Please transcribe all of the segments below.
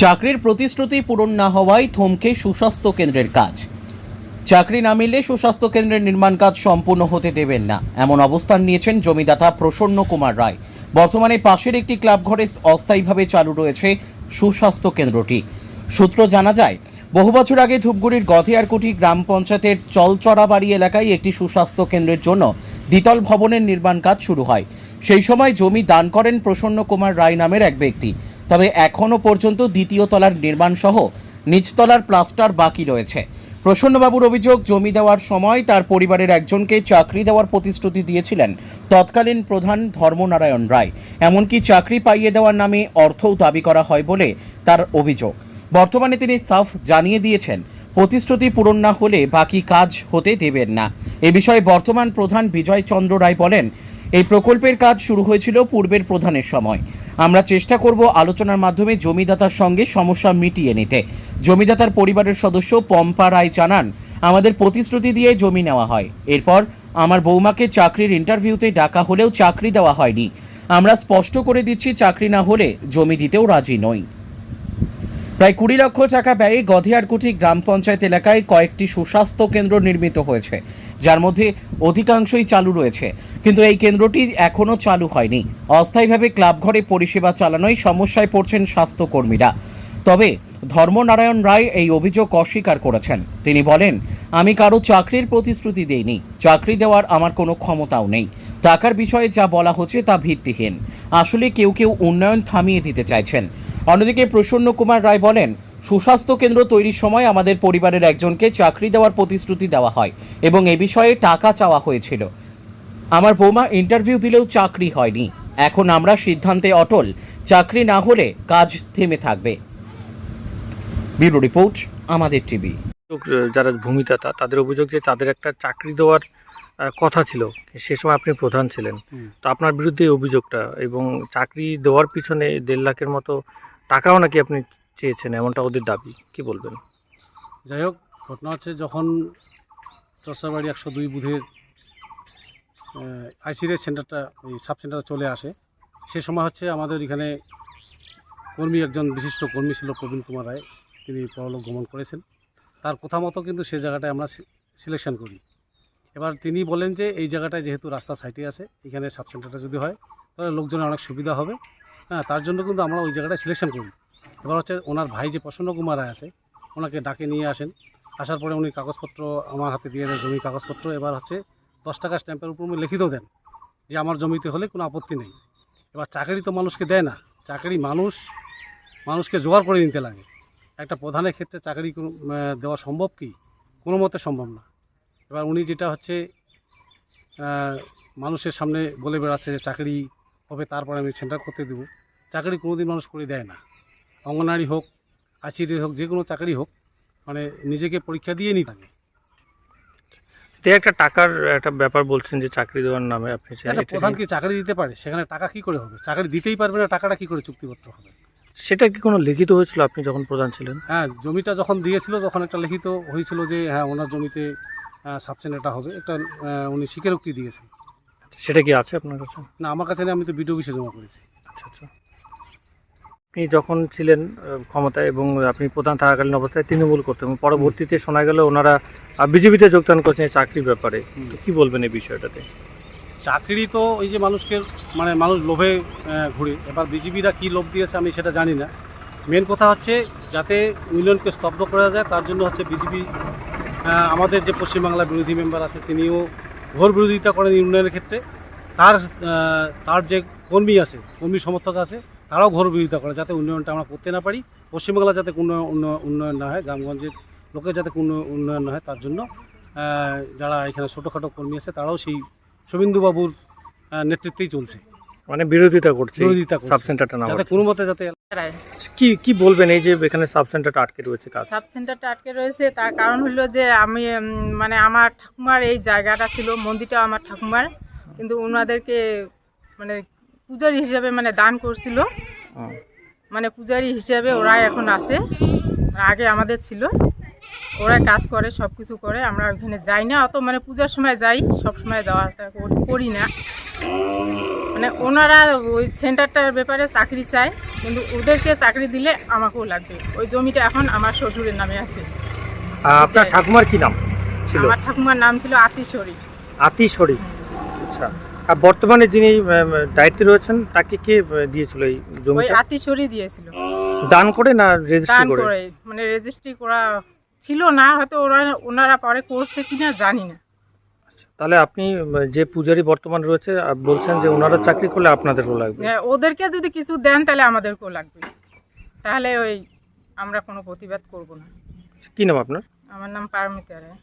চাকরির প্রতিশ্রুতি পূরণ না হওয়ায় থমকে সুস্বাস্থ্য কেন্দ্রের কাজ। চাকরি না মিললে সুস্বাস্থ্য কেন্দ্রের নির্মাণ কাজ সম্পূর্ণ হতে দেবেন না। এমন অবস্থান নিয়েছেন জমিদাতা প্রসন্ন কুমার রায়। বর্তমানে পাশের একটি ক্লাব ঘরে অস্থায়ীভাবে চালু রয়েছে সুস্বাস্থ্য কেন্দ্রটি। সূত্র জানা যায়, বহু বছর আগে ধূপগুড়ির গধেয়ারকুটি গ্রাম পঞ্চায়েতের চলচড়াবাড়ি এলাকায় একটি সুস্বাস্থ্য কেন্দ্রের জন্য দ্বিতল ভবনের নির্মাণ কাজ শুরু হয়। সেই সময় জমি দান করেন প্রসন্ন কুমার রায় নামের এক ব্যক্তি। তবে এখনও পর্যন্ত দ্বিতীয় তলার নির্মাণ সহ নিচতলার প্লাস্টার বাকি রয়েছে। প্রসন্নবাবুর অভিযোগ, জমি দেওয়ার সময় তার পরিবারের একজনকে চাকরি দেওয়ার প্রতিশ্রুতি দিয়েছিলেন তৎকালীন প্রধান ধর্মনারায়ণ রায়। এমনকি চাকরি পাইয়ে দেওয়ার নামে অর্থও দাবি করা হয় বলে তার অভিযোগ। বর্তমানে তিনি সাফ জানিয়ে দিয়েছেন, প্রতিশ্রুতি পূরণ না হলে বাকি কাজ হতে দেবেন না। এ বিষয়ে বর্তমান প্রধান বিজয় চন্দ্র রায় বলেন এই প্রকল্পের কাজ শুরু হয়েছিল পূর্বের প্রধানের সময়। আমরা চেষ্টা করব আলোচনার মাধ্যমে জমিদাতার সঙ্গে সমস্যা মিটিয়ে নিতে। জমিদাতার পরিবারের সদস্য পম্পা রায় জানান, আমাদের প্রতিশ্রুতি দিয়ে জমি নেওয়া হয়। এরপর আমার বৌমাকে চাকরির ইন্টারভিউতে ডাকা হলেও চাকরি দেওয়া হয়নি। আমরা স্পষ্ট করে দিচ্ছি চাকরি না হলে জমি দিতেও রাজি নই। প্রায় কুড়ি লক্ষ টাকা ব্যয়ে গধেয়ারকুটি গ্রাম পঞ্চায়েত এলাকায় কয়েকটি সুস্বাস্থ্য কেন্দ্র নির্মিত হয়েছে। যার মধ্যে অধিকাংশই চালু রয়েছে। কিন্তু এই কেন্দ্রটি এখনও চালু হয়নি। অস্থায়ীভাবে ক্লাব ঘরে পরিষেবা চালানোয় সমস্যায় পড়ছেন স্বাস্থ্যকর্মীরা। তবে ধর্মনারায়ণ রায় এই অভিযোগ অস্বীকার করেছেন। তিনি বলেন, আমি কারও চাকরির প্রতিশ্রুতি দেইনি। চাকরি দেওয়ার আমার কোনো ক্ষমতাও নেই। টাকার বিষয়ে যা বলা হচ্ছে তা ভিত্তিহীন। আসলে কেউ কেউ উন্নয়ন থামিয়ে দিতে চাইছেন। অন্যদিকে প্রসন্ন কুমার রায় বলেন সুস্বাস্থ্য কেন্দ্র তৈরির সময় আমাদের পরিবারের একজনকে চাকরি দেওয়ার প্রতিশ্রুতি দেওয়া হয় এবং এ বিষয়ে টাকা চাওয়া হয়েছিল। আমার বৌমা ইন্টারভিউ দিলেও চাকরি হয়নি। এখন আমরা সিদ্ধান্তে অটল। চাকরি না হলে কাজ থেমে থাকবে। ব্যুরো রিপোর্ট আমাদের টিভি। যারা ভূমিদাতা তাদের অভিযোগ যে তাদের একটা চাকরি দেওয়ার কথা ছিল। সে সময় আপনি প্রধান ছিলেন। তো আপনার বিরুদ্ধে অভিযোগটা এবং চাকরি দেওয়ার পিছনে দেড় লাখের মতো টাকাও নাকি আপনি চেয়েছেন, এমনটা ওদের দাবি, কি বলবেন? যাই হোক, ঘটনা হচ্ছে যখন চর্চাবাড়ি একশো দুই বুধের আইসিরের সেন্টারটা, ওই সাব সেন্টারে চলে আসে, সে সময় হচ্ছে আমাদের এখানে কর্মী একজন বিশিষ্ট কর্মী ছিল প্রবীণ কুমার রায়, তিনি পরলোক গমন করেছেন। তার কথা মতো কিন্তু সে জায়গাটায় আমরা সিলেকশন করি। এবার তিনি বলেন যে এই জায়গাটায় যেহেতু রাস্তা সাইডে আছে, এখানে সাব সেন্টারটা যদি হয়, তাহলে লোকজনের অনেক সুবিধা হবে। হ্যাঁ তার জন্য কিন্তু আমরা ওই জায়গাটায় সিলেকশন করি। এবার হচ্ছে ওনার ভাই যে প্রসন্ন কুমার রায় আছে, ওনাকে ডাকে নিয়ে আসেন। আসার পরে উনি কাগজপত্র আমার হাতে দিয়ে দেন জমির কাগজপত্র। এবার হচ্ছে দশ টাকা স্ট্যাম্পের উপর উনি লিখিতও দেন যে আমার জমিতে হলে কোনো আপত্তি নেই। এবার চাকরি তো মানুষকে দেয় না, চাকরি মানুষ, মানুষকে জোগাড় করে নিতে লাগে। একটা প্রধানের ক্ষেত্রে চাকরি দেওয়া সম্ভব কি? কোনো মতে সম্ভব না। এবার উনি যেটা হচ্ছে মানুষের সামনে বলে বেড়াচ্ছে যে চাকরি হবে, তারপরে আমি সেন্টার করতে দেবো। চাকরি কোনোদিন মানুষ করে দেয় না। অঙ্গনারী হোক আচিরি হোক যে কোনো চাকরি হোক মানে নিজেকে পরীক্ষা দিয়ে নিতে থাকে তো একটা টাকার একটা ব্যাপার বলছেন যে চাকরি দেওয়ার নামে আপনি এটা- প্রধান কি চাকরি দিতে পারে? সেখানে টাকা কি করে হবে? চাকরি দিতেই পারবে না টাকাটা কি করে চুক্তিপত্র হবে? সেটা কি কোনো লিখিত হয়েছিল আপনি যখন প্রধান ছিলেন? হ্যাঁ জমিটা যখন দিয়েছিল তখন একটা লিখিত হয়েছিল যে হ্যাঁ ওনার জমিতে সাবসেন্টারটা হবে। একটা উনি স্বীকারোক্তি দিয়েছেন। সেটা কি আছে আপনার কাছে? না আমার কাছে আমি তো বিডিও অফিসে জমা করেছি। আচ্ছা আচ্ছা। আপনি যখন ছিলেন ক্ষমতায় এবং আপনি প্রধান থাকাকালীন অবস্থায় তৃণমূল করতেন এবং পরবর্তীতে শোনা গেল ওনারা বিজেপিতে যোগদান করছেন চাকরির ব্যাপারে। তো কি বলবেন এই বিষয়টাতে? চাকরি তো এই যে মানুষকে মানে মানুষ লোভে ঘুরে। এবার বিজেপিরা কী লোভ দিয়েছে আমি সেটা জানি না। মেন কথা হচ্ছে যাতে ইউনিয়নকে স্তব্ধ করা যায় তার জন্য হচ্ছে বিজেপি আমাদের যে পশ্চিমবাংলা বিরোধী মেম্বার আছে তিনিও ঘোর বিরোধিতা করেন ইউনিয়নের ক্ষেত্রে। তার তার যে কর্মী আছে কর্মী সমর্থক আছে তারাও ঘোর বিরোধিতা করে যাতে উন্নয়নটা আমরা করতে না পারি পশ্চিমবাংলা যাতে কোনো উন্ন- উন্নয়ন না হয় গ্রামগঞ্জের লোকের যাতে কোনো উন্নয়ন না হয় তার জন্য যারা এখানে ছোটোখাটো কর্মী আছে তারাও সেই শুভেন্দুবাবুর নেতৃত্বেই চলছে। মানে বিরোধিতা করছে বিরোধিতা সাব সেন্টারটা না যাতে কোনো মতে যাতে কি কি বলবেন এই যে এখানে সাব সেন্টারটা আটকে রয়েছে কাজ? সাব সেন্টারটা আটকে রয়েছে তার কারণ হলো যে আমি মানে আমার ঠাকুমার এই জায়গাটা ছিল মন্দিরটাও আমার ঠাকুমার কিন্তু ওনাদেরকে মানে পূজারি হিসাবে মানে দান করছিল। মানে পূজারি হিসাবে ওরা এখন আছে। আগে আমাদের ছিল। ওরা কাজ করে সব কিছু করে। আমরা ওখানে যাই না। অত মানে পূজার সময় যাই সব সময় যাওয়াটা করি- না। মানে ওনারা ওই সেন্টারটার ব্যাপারে চাকরি চায় কিন্তু ওদেরকে চাকরি দিলে আমাকেও লাগবে। ওই জমিটা এখন আমার শ্বশুরের নামে আছে। আপনার ঠাকুমার কি নাম ছিল? আমার ঠাকুমার নাম ছিল আতিশরী আতিশরী আচ্ছা। আর বর্তমানে যিনি দায়িত্বে রয়েছেন তাকে কে দিয়েছিল এই ওই জমিটা আতিশরী দিয়েছিল। দান করে না রেজিস্ট্রি দান করে? করে মানে রেজিস্ট্রি করা ছিল না হয়তো ওরা ওনারা পরে করছে কিনা জানি না। তাহলে আপনি যে পূজারি বর্তমান রয়েছে বলছেন যে ওনারা চাকরি করলে আপনাদেরও লাগবে? হ্যাঁ, ওদেরকে যদি কিছু দেন তাহলে আমাদেরকেও লাগবে। তাহলে ওই আমরা কোনো প্রতিবাদ করব না। কি নাম আপনার? আমার নাম পারমিতা রায়।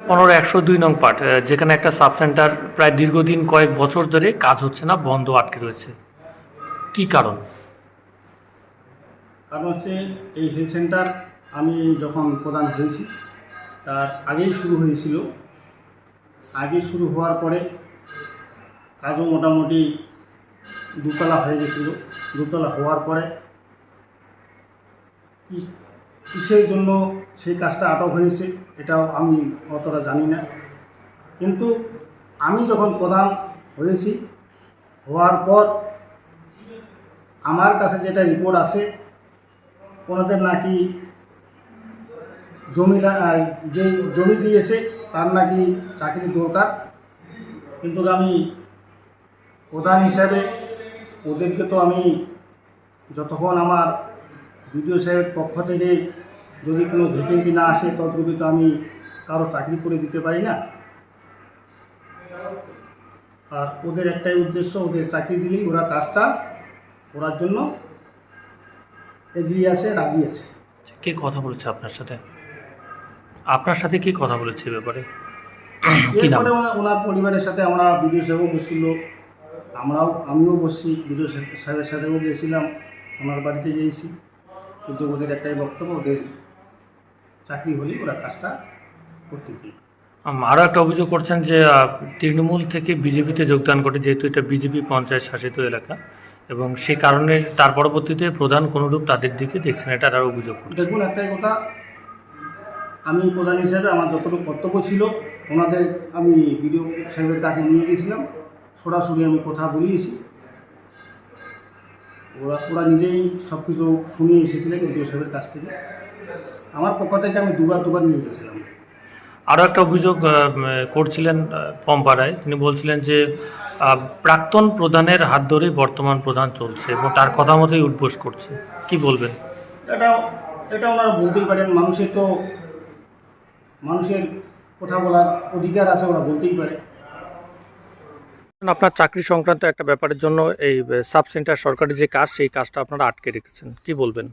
পনেরো একশো দুই নং পার্ট যেখানে একটা সাব সেন্টার প্রায় দীর্ঘদিন কয়েক বছর ধরে কাজ হচ্ছে না, বন্ধ আটকে রয়েছে। কি কারণ? কারণ হচ্ছে এই হেলথ সেন্টার আমি যখন প্রদান হয়েছি, তার আগেই শুরু হয়েছিল। আগে শুরু হওয়ার পরে কাজও মোটামুটি দুতলা হয়ে গেছিল। দুতলা হওয়ার পরে কিসের জন্য সেই কাজটা আটক হয়েছে, এটাও আমি অতটা জানি না। কিন্তু আমি যখন প্রধান হয়েছি, হওয়ার পর আমার কাছে যেটা রিপোর্ট আছে ওনাদের নাকি জমি যে জমি দিয়েছে, তার নাকি চাকরি দরকার। কিন্তু আমি প্রধান হিসাবে ওদেরকে তো আমি যতক্ষণ আমার বিডিও সাহেবের পক্ষ থেকে যদি কোনো ভ্যাকেন্সি না আসে ততটুকু তো আমি কারও চাকরি করে দিতে পারি না। আর ওদের একটাই উদ্দেশ্য ওদের চাকরি দিলেই ওরা কাজটা করার জন্য এগিয়ে আসে রাজি আছে। কে কথা বলেছে আপনার সাথে? আপনার সাথে কি কথা বলেছে ব্যাপারে? এরপরে ওনার পরিবারের সাথে আমরা বিডিও সাহেবও বসছিল। আমরাও আমিও বসছি বিডিও সাহেবের সাথেও গিয়েছিলাম ওনার বাড়িতে গিয়েছি। কিন্তু ওদের একটাই বক্তব্য ওদের চাকরি হলেই ওরা কাজটা করতে দিই আরও একটা অভিযোগ করছেন যে তৃণমূল থেকে বিজেপিতে যোগদান করে যেহেতু এটা বিজেপি পঞ্চায়েত শাসিত এলাকা এবং সে কারণে তার পরবর্তীতে প্রধান কোনোরূপ তাদের দিকে দেখছেন এটা আর অভিযোগ দেখুন একটাই কথা আমি প্রধান হিসেবে আমার যতটুকু কর্তব্য ছিল ওনাদের আমি বিডিও সাহেবের কাছে নিয়ে গেছিলাম সরাসরি আমি কথা বলিয়েছি। ওরা ওরা নিজেই সব কিছু শুনিয়ে এসেছিলেন বিডিও সাহেবের কাছ থেকে। আমার পক্ষ থেকে আমি দুবার দুবার নিয়ে গেছিলাম। আরও একটা অভিযোগ করছিলেন আহ, পম্পা রায় তিনি বলছিলেন যে প্রাক্তন প্রধানের হাত ধরেই বর্তমান প্রধান চলছে এবং তার কথা মতোই উদ্বোস করছে। কি বলবেন? এটা এটা ওনারা বলতেই পারেন মানুষের তো মানুষের কথা বলার অধিকার আছে ওরা বলতেই পারে। আপনার চাকরি সংক্রান্ত একটা ব্যাপারের জন্য এই সাব সেন্টার সরকারি যে কাজ সেই কাজটা আপনারা আটকে রেখেছেন। কি বলবেন?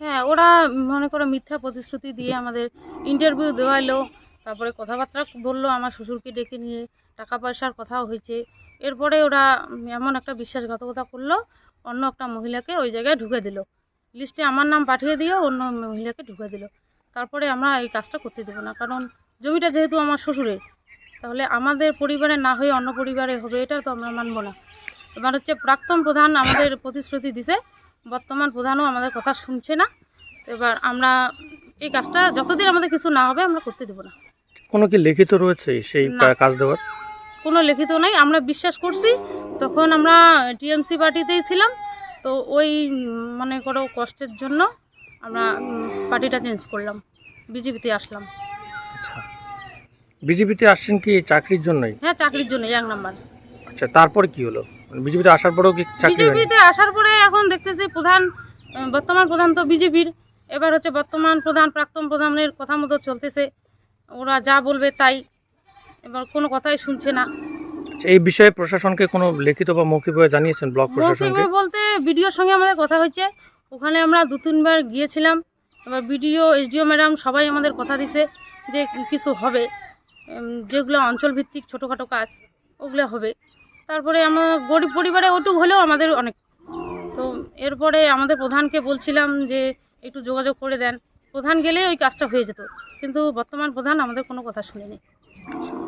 হ্যাঁ ওরা মনে করো মিথ্যা প্রতিশ্রুতি দিয়ে আমাদের ইন্টারভিউ দেওয়াইলো তারপরে কথাবার্তা বলল আমার শ্বশুরকে ডেকে নিয়ে, টাকা পয়সার কথাও হয়েছে। এরপরে ওরা এমন একটা বিশ্বাসঘাতকতা করল, অন্য একটা মহিলাকে ওই জায়গায় ঢুকে দিল। লিস্টে আমার নাম পাঠিয়ে দিয়ে অন্য মহিলাকে ঢুকে দিল। তারপরে আমরা এই কাজটা করতে দেবো না, কারণ জমিটা যেহেতু আমার শ্বশুরের, তাহলে আমাদের পরিবারে না হয়ে অন্য পরিবারে হবে, এটা তো আমরা মানবো না। এবার হচ্ছে প্রাক্তন প্রধান আমাদের প্রতিশ্রুতি দিছে বর্তমান প্রধানও আমাদের কথা শুনছে না। তো এবার আমরা এই কাজটা যতদিন আমাদের কিছু না হবে আমরা করতে দেবো না। কোনো কি লিখিত রয়েছে সেই না। কাজ দেওয়ার? কোনো লিখিত নাই আমরা বিশ্বাস করছি। তখন আমরা টিএমসি পার্টিতেই ছিলাম তো ওই উম, মনে করো কষ্টের জন্য আমরা উম, পার্টিটা চেঞ্জ করলাম। বিজেপিতে আসলাম। আচ্ছা। বিজেপিতে আসছেন কি এই চাকরির জন্যই? হ্যাঁ চাকরির জন্য এক নাম্বার। আচ্ছা তারপর কি হলো? বিজেপিতে আসার পরেও কি চাকরি হয়নি? বিজেপিতে আসার পরে এখন দেখতেছি প্রধান আহ, বর্তমান প্রধান তো বিজেপির। এবার হচ্ছে বর্তমান প্রধান প্রাক্তন প্রধানের কথা মতো চলতেছে। ওরা যা বলবে তাই। এবার কোনো কথাই শুনছে না। আচ্ছা, এই বিষয়ে প্রশাসনকে কোনো লিখিত বা মৌখিকভাবে জানিয়েছেন ব্লক প্রশাসনকে? বলতে বিডিওর সঙ্গে আমাদের কথা হয়েছে। ওখানে আমরা দু তিনবার গিয়েছিলাম। এবার বিডিও এসডিও ম্যাডাম সবাই আমাদের কথা দিছে যে কিছু হবে। উম, যেগুলো অঞ্চলভিত্তিক ছোটোখাটো কাজ ওগুলো হবে। তারপরে আমার গরিব পরিবারে ওটুক হলেও আমাদের অনেক। তো এরপরে আমাদের প্রধানকে বলছিলাম যে একটু যোগাযোগ করে দেন। প্রধান গেলে ওই কাজটা হয়ে যেত। কিন্তু বর্তমান প্রধান আমাদের কোনো কথা শুনেনি।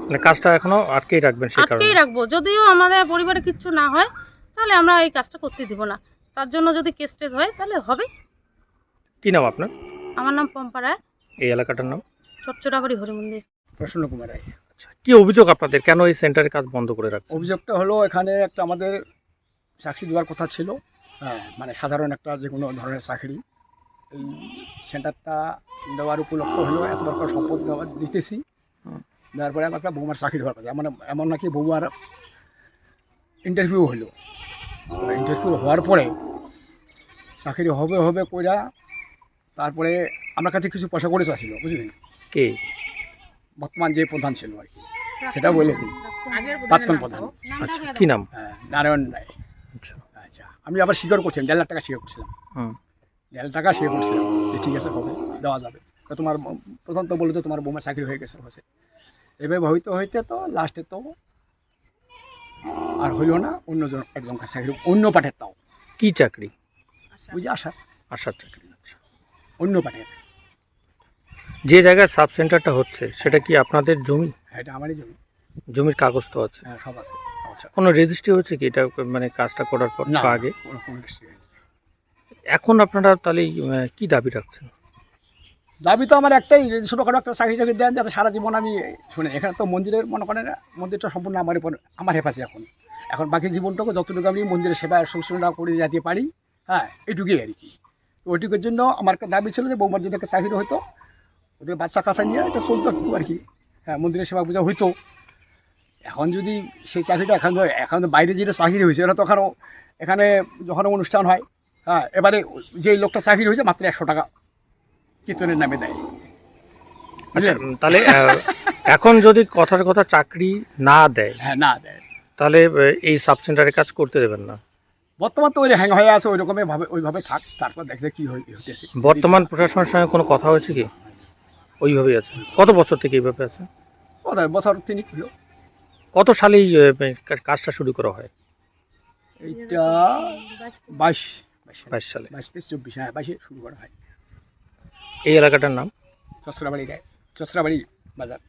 মানে কাজটা এখনও আটকেই রাখবেন আটকেই রাখব। যদিও আমাদের পরিবারে কিচ্ছু না হয় তাহলে আমরা এই কাজটা করতে দিব না। তার জন্য যদি কেস টেস হয় তাহলে হবে। কি নাম আপনার? আমার নাম পম্পা রায়। এই এলাকাটার নাম? চচ্চড়াবাড়ি হরি মন্দির প্রসন্ন কুমার রায়। আচ্ছা কি অভিযোগ আপনাদের? কেন এই সেন্টারের কাজ বন্ধ করে রাখছেন? অভিযোগটা হলো এখানে একটা আমাদের সাক্ষী দেওয়ার কথা ছিল। হ্যাঁ মানে সাধারণ একটা যে কোনো ধরনের চাকরি। এই সেন্টারটা দেওয়ার উপলক্ষ হলো এত করে সম্পদ দেওয়া দিতেছি। দেওয়ার পরে আমার একটা বৌমার চাকরি হওয়ার কথা। এমন এমন নাকি বৌমার ইন্টারভিউ হলো। ইন্টারভিউ হওয়ার পরে চাকরি হবে হবে কইরা তারপরে আমার কাছে কিছু পয়সা করে চাচ্ছিল বুঝলেন? কে? বর্তমান যে প্রধান ছিল আর কি। সেটা বলে দিন আগের প্রাক্তন প্রধান। আচ্ছা কি নাম? হ্যাঁ, নারায়ণ রায়। আচ্ছা। আচ্ছা আমি আবার স্বীকার করছিলাম দেড় লাখ টাকা স্বীকার করছিলাম। দেড় লাখ টাকা স্বীকার করছিলাম যে ঠিক আছে হবে দেওয়া যাবে। তো তোমার প্রথম তো বলে তো তোমার বোমার চাকরি হয়ে গেছে হয়েছে। এভাবে হইতে হইতে তো লাস্টে তো আর হইল না অন্যজন একজন চাকরি অন্য পাঠের তাও কি চাকরি? ওই যে আসা আশার চাকরি আচ্ছা। অন্য পাঠের। যে জায়গায় সাব সেন্টারটা হচ্ছে সেটা কি আপনাদের জমি? হ্যাঁ, এটা আমারই জমি। জমির কাগজ তো আছে। হ্যাঁ সব আছে। আচ্ছা। কোনো রেজিস্ট্রি হচ্ছে কি? এটা মানে কাজটা করার পর না বা আগে? কোনো কোনো। এখন আপনারা তাহলে আহ, কি দাবি রাখছেন? দাবি তো আমার একটাই যে ছোটোখাটো একটা চাকরি চাকরি দেন যাতে সারা জীবন আমি শুনে এখানে তো মন্দিরের মনে করেন মন্দিরটা সম্পূর্ণ আমার উপর আমার হেফাজে এখন। এখন বাকি জীবনটাকে যতটুকু আমি মন্দিরের সেবা শুশ্রূষা করে যেতে পারি হ্যাঁ এটুকুই আর কি। তো ওইটুকুর জন্য আমার একটা দাবি ছিল যে বৌমার যদি একটা চাকরি হতো ওদের বাচ্চা কাছা নিয়ে এটা চলতো একটু আর কি। হ্যাঁ মন্দিরের সেবা পূজা হইতো। এখন যদি সেই চাকরিটা এখন এখন তো বাইরে যেটা চাকরি হয়েছে ওরা তো এখানেও এখানে যখন অনুষ্ঠান হয় হ্যাঁ এবারে যে লোকটা চাকরি হয়েছে মাত্র একশো টাকা কীর্তনের নামে দেয়। আচ্ছা তাহলে এখন যদি কথার কথা চাকরি না দেয় হ্যাঁ না দেয়। তাহলে এই সাব সেন্টারে কাজ করতে দেবেন না। বর্তমান তো ওই হ্যাং হয়ে আছে ওই রকমের ভাবে ওইভাবে থাক তারপর দেখলে কি হই- হইতেছে। বর্তমান প্রশাসনের সঙ্গে কোনো কথা হয়েছে কি? ওইভাবেই আছে। কত বছর থেকে এইভাবে আছে? কত বছর তিনি হলো। কত সালেই কাজটা শুরু করা হয়? এইটা বাইশ বাইশ সালে। বাইশ তেইশ চব্বিশ হ্যাঁ বাইশে শুরু করা হয়। এই এলাকাটার নাম? চসরাবাড়ি গায়ে চসরাবাড়ি বাজার।